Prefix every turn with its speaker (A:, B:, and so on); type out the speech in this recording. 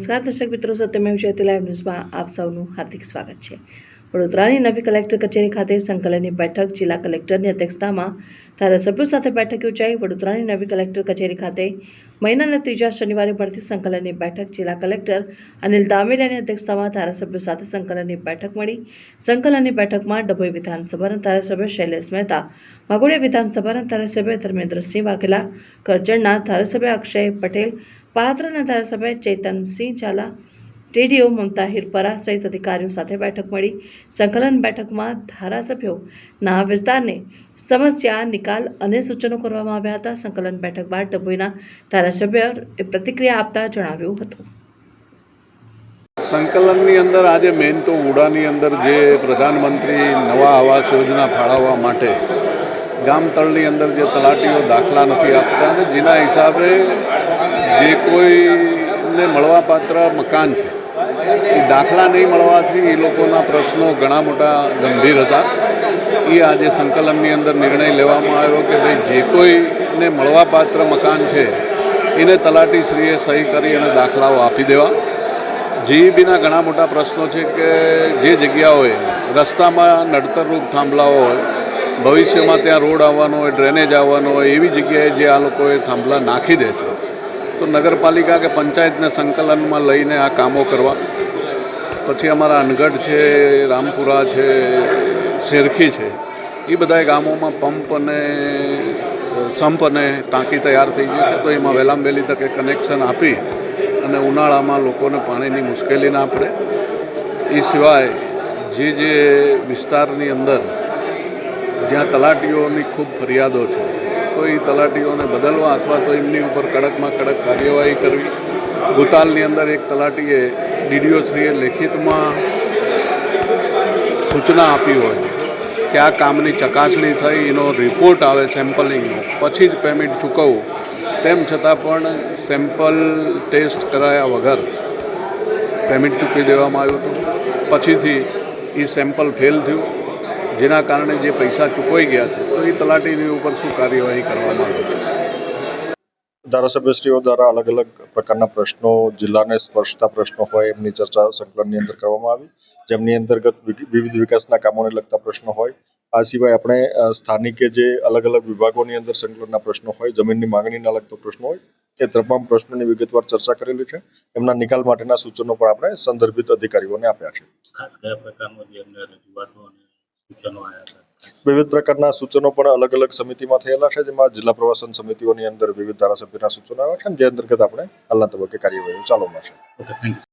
A: નમસ્કાર દર્શક મિત્રો સત્યમેવ જયતે લાઈવ ન્યૂઝમાં આપ સૌનું હાર્દિક સ્વાગત છે. વડોદરાની નવી કલેક્ટર કચેરી ખાતે સંકલનની બેઠક જિલ્લા કલેક્ટરની અધ્યક્ષતામાં ધારાસભ્યો સાથે બેઠક યોજાઈ. વડોદરાની નવી કલેક્ટર કચેરી ખાતે મહિનાના ત્રીજા શનિવારે મળતી સંકલનની બેઠક જિલ્લા કલેક્ટર અનિલ દામેલિયાની અધ્યક્ષતામાં ધારાસભ્યો સાથે સંકલનની બેઠક મળી. સંકલનની બેઠકમાં ડભોઈ વિધાનસભાના ધારાસભ્ય શૈલેષ મહેતા, વાઘોડિયા વિધાનસભાના ધારાસભ્ય ધર્મેન્દ્રસિંહ વાઘેલા, કરજણના ધારાસભ્ય અક્ષય પટેલ પાત્રના ધારાસભ્ય ચેતનસિંહ ઝાલા ટીડીઓ મમતા હિરપરા સહિત અધિકારીઓ સાથે બેઠક મળી. સંકલન બેઠકમાં ધારાસભ્યોના વિસ્તારને સમસ્યા, નિકાલ અને સૂચનો કરવામાં આવ્યા હતા. સંકલન બેઠક બાદ ડભોઈના એ પ્રતિક્રિયા આપતા જણાવ્યું હતું.
B: સંકલનની અંદર આજે મેઇન તો ઉડાની અંદર જે પ્રધાનમંત્રી નવા આવાસ યોજના ફાળવવા માટે ગામ તળની અંદર જે તલાટીઓ દાખલા નથી આપતા અને જેના હિસાબે જે કોઈને મળવાપાત્ર મકાન છે. એ દાખલા નહીં મળવાથી એ લોકોના પ્રશ્નો ઘણા મોટા ગંભીર હતા. એ આજે સંકલનની અંદર નિર્ણય લેવામાં આવ્યો કે ભાઈ જે કોઈને મળવાપાત્ર મકાન છે, એને તલાટીશ્રીએ સહી કરી અને દાખલાઓ આપી દેવા. જીઈબીના ઘણા મોટા પ્રશ્નો છે કે જે જગ્યાઓએ રસ્તામાં નડતરરૂપ થાંભલાઓ હોય, ભવિષ્યમાં ત્યાં રોડ આવવાનો હોય, ડ્રેનેજ આવવાનો હોય, એવી જગ્યાએ જે આ લોકોએ થાંભલા નાખી દે છે. તો નગરપાલિકા કે પંચાયતને સંકલનમાં લઈને આ કામો કરવા. પછી અમારા અનગઢ છે, રામપુરા છે, શેરખી છે, એ બધા ગામોમાં પંપ અને સંપ અને ટાંકી તૈયાર થઈ ગઈ છે. તો એમાં વહેલામાં વહેલી તકે કનેક્શન આપી અને ઉનાળામાં લોકોને પાણીની મુશ્કેલી ના પડે. એ સિવાય જે જે વિસ્તારની અંદર જ્યાં તલાટીઓની ખૂબ ફરિયાદો છે તો એ તલાટીઓને બદલવા અથવા તો એમની ઉપર કડકમાં કડક કાર્યવાહી કરવી. ભૂતાલની અંદર એક તલાટીએ ડીડીઓશ્રીએ લેખિતમાં સૂચના આપી હોય કે આ કામની ચકાસણી થઈ, એનો રિપોર્ટ આવે સેમ્પલિંગનો. પછી જ પેમેન્ટ ચૂકવવું તેમ છતાં પણ સેમ્પલ ટેસ્ટ કરાયા વગર પેમેન્ટ ચૂકવી દેવામાં આવ્યું હતું. પછીથી એ સેમ્પલ ફેલ થયું. જેના કારણે જે પૈસા ચૂકવાઈ ગયા છે તો એ તલાટીની ઉપર શું કાર્યવાહી કરવામાં આવે છે?
C: ધારાસભ્યશ્રીઓ દ્વારા અલગ અલગ પ્રકારના પ્રશ્નો જિલ્લાને સ્પર્શતા પ્રશ્નો હોય એમની ચર્ચા સંકલનની અંદર કરવામાં આવી. જેમની અંતર્ગત વિવિધ વિકાસના કામોને લગતા પ્રશ્નો હોય. આ સિવાય આપણે સ્થાનિકે જે અલગ અલગ વિભાગોની અંદર સંકલનના પ્રશ્નો હોય જમીનની માંગણીના લગતો પ્રશ્નો હોય એ તમામ પ્રશ્નોની વિગતવાર ચર્ચા કરેલી છે. એમના નિકાલ માટેના સૂચનો પણ આપણે સંદર્ભિત અધિકારીઓને આપ્યા છે.
D: સૂચનો આવ્યા હતા.
C: વિવિધ પ્રકારના સૂચનો પણ અલગ અલગ સમિતિમાં થયેલા છે જેમાં જિલ્લા પ્રવાસન સમિતિઓની અંદર વિવિધ ધારાસભ્યના સૂચનો આવ્યા છે અને જે અંતર્ગત આપણે હાલના તબક્કે કાર્યવાહી ચાલુમાં છે
D: ઓકે થેન્ક યુ